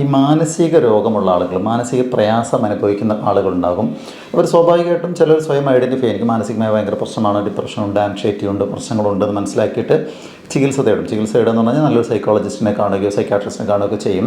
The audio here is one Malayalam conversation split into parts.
ഈ മാനസിക രോഗമുള്ള ആളുകൾ മാനസിക പ്രയാസം അനുഭവിക്കുന്ന ആളുകളുണ്ടാകും. അവർ സ്വാഭാവികമായിട്ടും ചിലർ സ്വയം ഐഡന്റിഫൈ എനിക്ക് മാനസികമായ ഭയങ്കര പ്രശ്നമാണ് ഡിപ്രഷനുണ്ട് ആൻഷൈറ്റി ഉണ്ട് പ്രശ്നങ്ങളുണ്ടെന്ന് മനസ്സിലാക്കിയിട്ട് ചികിത്സ തേടും. ചികിത്സ തേടുക എന്ന് പറഞ്ഞാൽ നല്ലൊരു സൈക്കോളജിസ്റ്റിനെ കാണുകയോ സൈക്കാട്രിസ്റ്റിനെ കാണുകയോ ചെയ്യും.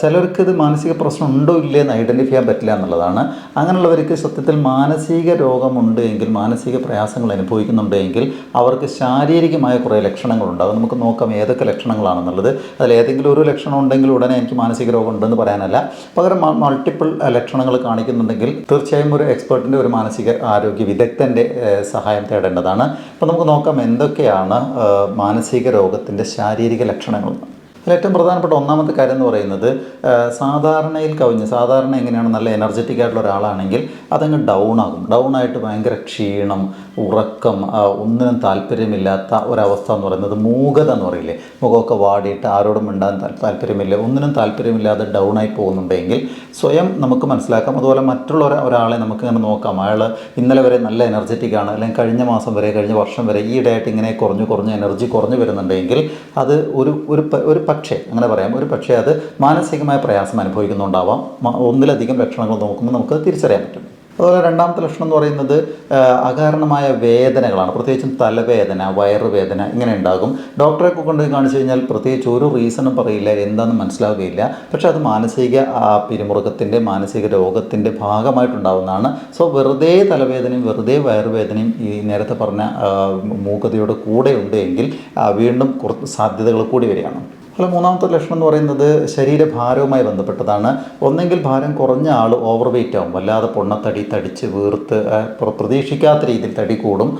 ചിലർക്ക് ഇത് മാനസിക പ്രശ്നം ഉണ്ടോ ഇല്ലേ എന്ന് ഐഡന്റിഫൈ ചെയ്യാൻ പറ്റില്ല എന്നുള്ളതാണ്. അങ്ങനെയുള്ളവർക്ക് സത്യത്തിൽ മാനസിക രോഗമുണ്ട് എങ്കിൽ മാനസിക പ്രയാസങ്ങൾ അനുഭവിക്കുന്നുണ്ട് എങ്കിൽ അവർക്ക് ശാരീരികമായ കുറേ ലക്ഷണങ്ങളുണ്ട്. അത് നമുക്ക് നോക്കാം ഏതൊക്കെ ലക്ഷണങ്ങളാണെന്നുള്ളത്. അതിൽ ഏതെങ്കിലും ഒരു ലക്ഷണം ഉണ്ടെങ്കിൽ ഉടനെ എനിക്ക് മാനസിക രോഗം ഉണ്ടെന്ന് പറയാനല്ല. പകരം മൾട്ടിപ്പിൾ ലക്ഷണങ്ങൾ കാണിക്കുന്നുണ്ടെങ്കിൽ തീർച്ചയായും ഒരു എക്സ്പേർട്ടിന്റെ ഒരു മാനസിക ആരോഗ്യ വിദഗ്ധന്റെ സഹായം തേടേണ്ടതാണ്. അപ്പോൾ നമുക്ക് നോക്കാം എന്തൊക്കെയാണ് മാനസിക രോഗത്തിന്റെ ശാരീരിക ലക്ഷണങ്ങൾ. അതിലേറ്റവും പ്രധാനപ്പെട്ട ഒന്നാമത്തെ കാര്യം എന്ന് പറയുന്നത് സാധാരണയിൽ കവിഞ്ഞ് സാധാരണ എങ്ങനെയാണ് നല്ല എനർജറ്റിക് ആയിട്ടുള്ള ഒരാളാണെങ്കിൽ അതങ്ങ് ഡൗൺ ആകും. ഡൗൺ ആയിട്ട് ഭയങ്കര ക്ഷീണം ഉറക്കം ഒന്നിനും താല്പര്യമില്ലാത്ത ഒരവസ്ഥ എന്ന് പറയുന്നത് മൂകത എന്ന് പറയില്ലേ? മുഖമൊക്കെ വാടിയിട്ട് ആരോടും മിണ്ടാൻ താല്പര്യമില്ല. ഒന്നിനും താല്പര്യമില്ലാതെ ഡൗൺ ആയി പോകുന്നുണ്ടെങ്കിൽ സ്വയം നമുക്ക് മനസ്സിലാക്കാം. അതുപോലെ മറ്റുള്ള ഒരാളെ നമുക്ക് ഇങ്ങനെ നോക്കാം. അയാൾ ഇന്നലെ വരെ നല്ല എനർജറ്റിക് ആണ്. അല്ലെങ്കിൽ കഴിഞ്ഞ മാസം വരെ കഴിഞ്ഞ വർഷം വരെ ഈ ഇടയായിട്ട് ഇങ്ങനെ കുറഞ്ഞു കുറഞ്ഞ് എനർജി കുറഞ്ഞു വരുന്നുണ്ടെങ്കിൽ അത് ഒരു ഒരു ഒരു പക്ഷേ അങ്ങനെ പറയാം. ഒരു പക്ഷേ അത് മാനസികമായ പ്രയാസം അനുഭവിക്കുന്നുണ്ടാവാം. ഒന്നിലധികം ലക്ഷണങ്ങൾ നോക്കുമ്പോൾ നമുക്ക് തിരിച്ചറിയാൻ പറ്റും. അതുപോലെ രണ്ടാമത്തെ ലക്ഷണം എന്ന് പറയുന്നത് അകാരണമായ വേദനകളാണ്. പ്രത്യേകിച്ചും തലവേദന വയറുവേദന ഇങ്ങനെ ഉണ്ടാകും. ഡോക്ടറെ കൊണ്ട് കാണിച്ചു കഴിഞ്ഞാൽ പ്രത്യേകിച്ച് ഒരു റീസണും പറയില്ല എന്താണെന്ന് മനസ്സിലാവുകയില്ല. പക്ഷേ അത് മാനസിക പിരിമുറുക്കത്തിന്റെ മാനസിക രോഗത്തിന്റെ ഭാഗമായിട്ടുണ്ടാവുന്നതാണ്. സോ വെറുതെ തലവേദനയും വെറുതെ വയറുവേദനയും ഈ നേരത്തെ പറഞ്ഞ മൂകതയുടെ കൂടെ ഉണ്ട് എങ്കിൽ വീണ്ടും കുറച്ച് സാധ്യതകൾ കൂടി വരികയാണ്. അതുപോലെ മൂന്നാമത്തെ ലക്ഷണം എന്ന് പറയുന്നത് ശരീരഭാരവുമായി ബന്ധപ്പെട്ടതാണ്. ഒന്നെങ്കിൽ ഭാരം കുറഞ്ഞ ആൾ ഓവർ വെയിറ്റ് ആവും. വല്ലാതെ പൊണ്ണത്തടി തടിച്ച് വീർത്ത് പ്രതീക്ഷിക്കാത്ത രീതിയിൽ തടി കൂടും.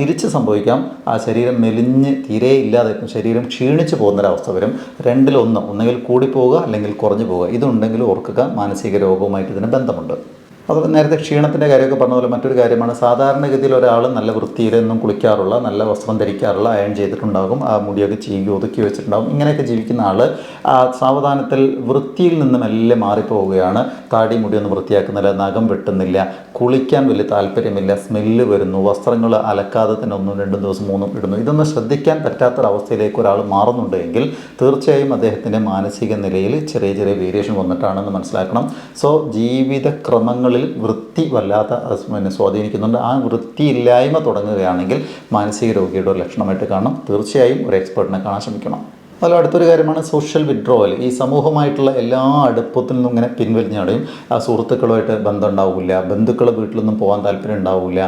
തിരിച്ച് സംഭവിക്കാം. ആ ശരീരം മെലിഞ്ഞ് തീരെ ഇല്ലാതെ ശരീരം ക്ഷീണിച്ച് പോകുന്നൊരവസ്ഥ വരും. രണ്ടിലൊന്ന് ഒന്നെങ്കിൽ കൂടിപ്പോവുക അല്ലെങ്കിൽ കുറഞ്ഞു പോവുക. ഇതുണ്ടെങ്കിൽ ഓർക്കുക മാനസിക രോഗവുമായിട്ട് ഇതിന് ബന്ധമുണ്ട്. അതുപോലെ നേരത്തെ ക്ഷീണത്തിന്റെ കാര്യമൊക്കെ പറഞ്ഞ പോലെ മറ്റൊരു കാര്യമാണ്. സാധാരണഗതിയിൽ ഒരാൾ നല്ല വൃത്തിയിലൊന്നും കുളിക്കാറുള്ള നല്ല വസ്ത്രം ധരിക്കാറുള്ള അയൺ ചെയ്തിട്ടുണ്ടാകും. ആ മുടിയൊക്കെ ചീകി ഒതുക്കി വെച്ചിട്ടുണ്ടാകും. ഇങ്ങനെയൊക്കെ ജീവിക്കുന്ന ആൾ സാവധാനത്തിൽ വൃത്തിയിൽ നിന്ന് മെല്ലെ മാറിപ്പോവുകയാണ്. താടി മുടിയൊന്നും വൃത്തിയാക്കുന്നില്ല നഖം വെട്ടുന്നില്ല കുളിക്കാൻ വലിയ താല്പര്യമില്ല സ്മെല്ല് വരുന്നു വസ്ത്രങ്ങൾ അലക്കാതെ തന്നെ ഒന്നും രണ്ടും ദിവസം മൂന്നും ഇടുന്നു. ഇതൊന്നും ശ്രദ്ധിക്കാൻ പറ്റാത്തൊരവസ്ഥയിലേക്ക് ഒരാൾ മാറുന്നുണ്ടെങ്കിൽ തീർച്ചയായും അദ്ദേഹത്തിന്റെ മാനസിക നിലയിൽ ചെറിയ ചെറിയ വേരിയേഷൻ വന്നിട്ടാണെന്ന് മനസ്സിലാക്കണം. സോ ജീവിതക്രമങ്ങളിൽ വൃത്തി വല്ലാത്ത പിന്നെ സ്വാധീനിക്കുന്നുണ്ട്. ആ വൃത്തിയില്ലായ്മ തുടങ്ങുകയാണെങ്കിൽ മാനസിക രോഗിയുടെ ലക്ഷണമായിട്ട് കാണണം തീർച്ചയായും ഒരു എക്സ്പേർട്ടിനെ കാണാൻ ശ്രമിക്കണം. അതുപോലെ അടുത്തൊരു കാര്യമാണ് സോഷ്യൽ വിഡ്രോവൽ ഈ സമൂഹമായിട്ടുള്ള എല്ലാ അടുപ്പത്തിൽ നിന്നും ഇങ്ങനെ പിൻവലിഞ്ഞാടും ആ സുഹൃത്തുക്കളുമായിട്ട് ബന്ധം ഉണ്ടാവില്ല. ബന്ധുക്കൾ വീട്ടിലൊന്നും പോകാൻ താല്പര്യം ഉണ്ടാവില്ല.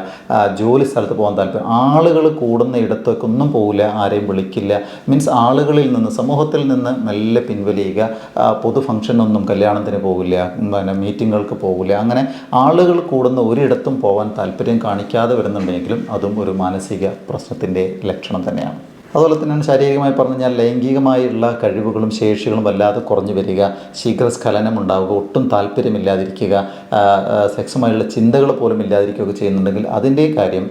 ജോലി സ്ഥലത്ത് പോകാൻ താല്പര്യം ആളുകൾ കൂടുന്ന ഇടത്തൊക്കെ ഒന്നും പോകില്ല ആരെയും വിളിക്കില്ല. മീൻസ് ആളുകളിൽ നിന്ന് സമൂഹത്തിൽ നിന്ന് നല്ല പിൻവലിയുക. പൊതു ഫംഗ്ഷനൊന്നും കല്യാണത്തിന് പോകില്ല പിന്നെ മീറ്റിങ്ങുകൾക്ക് പോകില്ല അങ്ങനെ ആളുകൾ കൂടുന്ന ഒരിടത്തും പോകാൻ താല്പര്യം കാണിക്കാതെ വരുന്നുണ്ടെങ്കിലും അതും ഒരു മാനസിക പ്രശ്നത്തിന്റെ ലക്ഷണം തന്നെയാണ്. അതുപോലെ തന്നെയാണ് ശാരീരികമായി പറഞ്ഞു കഴിഞ്ഞാൽ ലൈംഗികമായുള്ള കഴിവുകളും ശേഷികളും വല്ലാതെ കുറഞ്ഞു വരിക ശീഘ്രസ്ഖലനം ഉണ്ടാവുക ഒട്ടും താല്പര്യമില്ലാതിരിക്കുക സെക്സുമായുള്ള ചിന്തകൾ പോലും ഇല്ലാതിരിക്കുകയൊക്കെ ചെയ്യുന്നുണ്ടെങ്കിൽ അതിന്റെ കാര്യം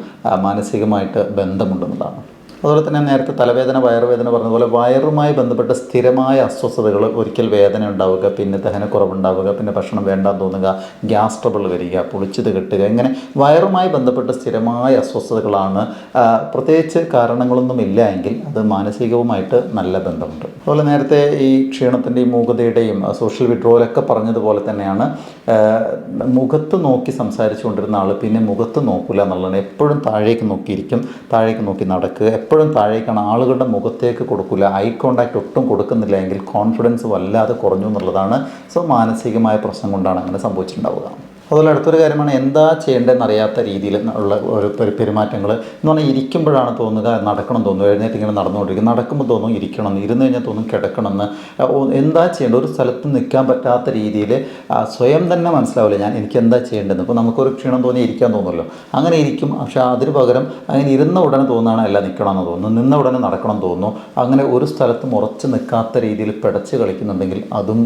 മാനസികമായിട്ട് ബന്ധമുണ്ടെന്നുള്ളതാണ്. അതുപോലെ തന്നെ നേരത്തെ തലവേദന വയറുവേദന പറഞ്ഞതുപോലെ വയറുമായി ബന്ധപ്പെട്ട സ്ഥിരമായ അസ്വസ്ഥതകൾ ഒരിക്കൽ വേദന ഉണ്ടാവുക പിന്നെ ദഹനക്കുറവുണ്ടാവുക പിന്നെ ഭക്ഷണം വേണ്ടാന്ന് തോന്നുക ഗ്യാസ് ട്രബിൾ വരിക പുളിച്ചത് കെട്ടുക ഇങ്ങനെ വയറുമായി ബന്ധപ്പെട്ട സ്ഥിരമായ അസ്വസ്ഥതകളാണ് പ്രത്യേകിച്ച് കാരണങ്ങളൊന്നും ഇല്ല എങ്കിൽ അത് മാനസികവുമായിട്ട് നല്ല ബന്ധമുണ്ട്. അതുപോലെ നേരത്തെ ഈ ക്ഷീണത്തിന്റെയും മൂകതയുടെയും സോഷ്യൽ വിഡ്രോലൊക്കെ പറഞ്ഞതുപോലെ തന്നെയാണ് മുഖത്ത് നോക്കി സംസാരിച്ചു കൊണ്ടിരുന്ന ആൾ പിന്നെ മുഖത്ത് നോക്കില്ല എന്നുള്ളതാണ്. എപ്പോഴും താഴേക്ക് നോക്കിയിരിക്കും താഴേക്ക് നോക്കി നടക്കുക. എപ്പോഴും താഴേക്കാണ് ആളുകളുടെ മുഖത്തേക്ക് കൊടുക്കില്ല ഐ കോണ്ടാക്ട് ഒട്ടും കൊടുക്കുന്നില്ല എങ്കിൽ കോൺഫിഡൻസ് വല്ലാതെ കുറഞ്ഞു എന്നുള്ളതാണ്. സോ മാനസികമായ പ്രശ്നം കൊണ്ടാണ് അങ്ങനെ സംഭവിച്ചിട്ടുണ്ടാവുക. അതുപോലെ അടുത്തൊരു കാര്യമാണ് എന്താ ചെയ്യേണ്ടതെന്ന് അറിയാത്ത രീതിയിൽ ഉള്ള ഒരു പെരു- പെരുമാറ്റങ്ങൾ എന്ന് പറഞ്ഞാൽ ഇരിക്കുമ്പോഴാണ് തോന്നുക നടക്കണം തോന്നുന്നു എഴുന്നേറ്റ് ഇങ്ങനെ നടന്നുകൊണ്ടിരിക്കും നടക്കുമ്പോൾ തോന്നും ഇരിക്കണം ഇരുന്ന് കഴിഞ്ഞാൽ തോന്നും കിടക്കണമെന്ന്. എന്താ ചെയ്യേണ്ടത്? ഒരു സ്ഥലത്ത് നിൽക്കാൻ പറ്റാത്ത രീതിയിൽ സ്വയം തന്നെ മനസ്സിലാവില്ല ഞാൻ എനിക്ക് എന്താ ചെയ്യേണ്ടതെന്ന്. ഇപ്പോൾ നമുക്കൊരു ക്ഷീണം തോന്നി ഇരിക്കാൻ തോന്നുമല്ലോ. അങ്ങനെ ഇരിക്കും പക്ഷേ അതിന് പകരം അങ്ങനെ ഇരുന്ന ഉടനെ തോന്നുകയാണ് അല്ല നിൽക്കണമെന്ന് തോന്നുന്നു. നിന്ന ഉടനെ നടക്കണം തോന്നുന്നു. അങ്ങനെ ഒരു സ്ഥലത്തും ഉറച്ച് നിൽക്കാത്ത രീതിയിൽ പിടച്ച് കളിക്കുന്നുണ്ടെങ്കിൽ അതും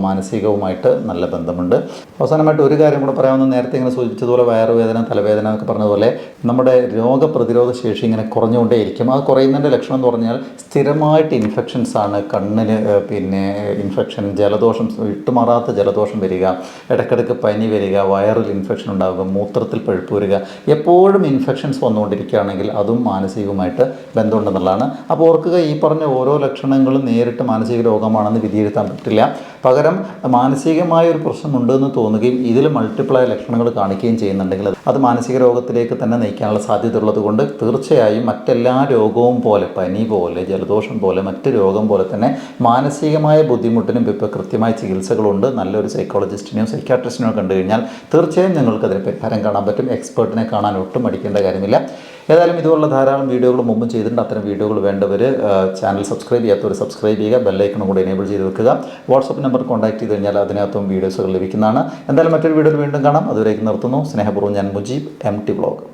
മാനസികവുമായിട്ട് നല്ല ബന്ധമുണ്ട്. അവസാനമായിട്ട് ഒരു കാര്യം കൂടെ ഞാനിവിടെ പറയാവുന്ന നേരത്തെ ഇങ്ങനെ സൂചിപ്പിച്ചതുപോലെ വയറുവേദന തലവേദന എന്നൊക്കെ പറഞ്ഞതുപോലെ നമ്മുടെ രോഗപ്രതിരോധ ശേഷി ഇങ്ങനെ കുറഞ്ഞുകൊണ്ടേയിരിക്കും. ആ കുറയുന്നതിന്റെ ലക്ഷണം എന്ന് പറഞ്ഞാൽ സ്ഥിരമായിട്ട് ഇൻഫെക്ഷൻസ് ആണ്. കണ്ണിന് പിന്നെ ഇൻഫെക്ഷൻ ജലദോഷം വിട്ടുമാറാത്ത ജലദോഷം വരിക ഇടയ്ക്കിടയ്ക്ക് പനി വരിക വയറിൽ ഇൻഫെക്ഷൻ ഉണ്ടാകുക മൂത്രത്തിൽ പഴുപ്പ് വരിക എപ്പോഴും ഇൻഫെക്ഷൻസ് വന്നുകൊണ്ടിരിക്കുകയാണെങ്കിൽ അതും മാനസികവുമായിട്ട് ബന്ധമുണ്ടെന്നുള്ളതാണ്. അപ്പോൾ ഓർക്കുക ഈ പറഞ്ഞ ഓരോ ലക്ഷണങ്ങളും നേരിട്ട് മാനസിക രോഗമാണെന്ന് വിധിയിരുത്താൻ പറ്റില്ല. പകരം മാനസികമായ ഒരു പ്രശ്നമുണ്ടെന്ന് തോന്നുകയും ഇതിൽ മൾട്ടിപ്ലൈ ലക്ഷണങ്ങൾ കാണിക്കുകയും ചെയ്യുന്നുണ്ടെങ്കിൽ അത് മാനസിക രോഗത്തിലേക്ക് തന്നെ നയിക്കാനുള്ള സാധ്യത ഉള്ളത് കൊണ്ട് തീർച്ചയായും മറ്റെല്ലാ രോഗവും പോലെ പനി പോലെ ജലദോഷം പോലെ മറ്റ് രോഗം പോലെ തന്നെ മാനസികമായ ബുദ്ധിമുട്ടിനും ഇപ്പോൾ കൃത്യമായ ചികിത്സകളുണ്ട്. നല്ലൊരു സൈക്കോളജിസ്റ്റിനെയോ സൈക്കാട്രിസ്റ്റിനെയും കണ്ടു കഴിഞ്ഞാൽ തീർച്ചയായും നിങ്ങൾക്ക് അതിന് പരിഹാരം കാണാൻ പറ്റും. എക്സ്പേർട്ടിനെ കാണാൻ ഒട്ടും മടിക്കേണ്ട കാര്യമില്ല. ഏതായാലും ഇതുപോലുള്ള ധാരാളം വീഡിയോകൾ മുമ്പും ചെയ്തിട്ടുണ്ട്. അത്തരം വീഡിയോകൾ വേണ്ടവർ ചാനൽ സബ്സ്ക്രൈബ് ചെയ്യാത്തവർ സബ്സ്ക്രൈബ് ചെയ്യുക ബെല്ലൈക്കണും കൂടി എനേബിൾ ചെയ്ത് വെക്കുക. വാട്സപ്പ് നമ്പർ കോൺടാക്ട് ചെയ്ത് കഴിഞ്ഞാൽ അതിനകത്തും വീഡിയോസുകൾ ലഭിക്കുന്നതാണ്. എന്തായാലും മറ്റൊരു വീഡിയോയിൽ വീണ്ടും കാണാം. അതുവരേക്ക് നിർത്തുന്നു. സ്നേഹപൂർവം ഞാൻ മുജീബ് എം ടി ബ്ലോഗ്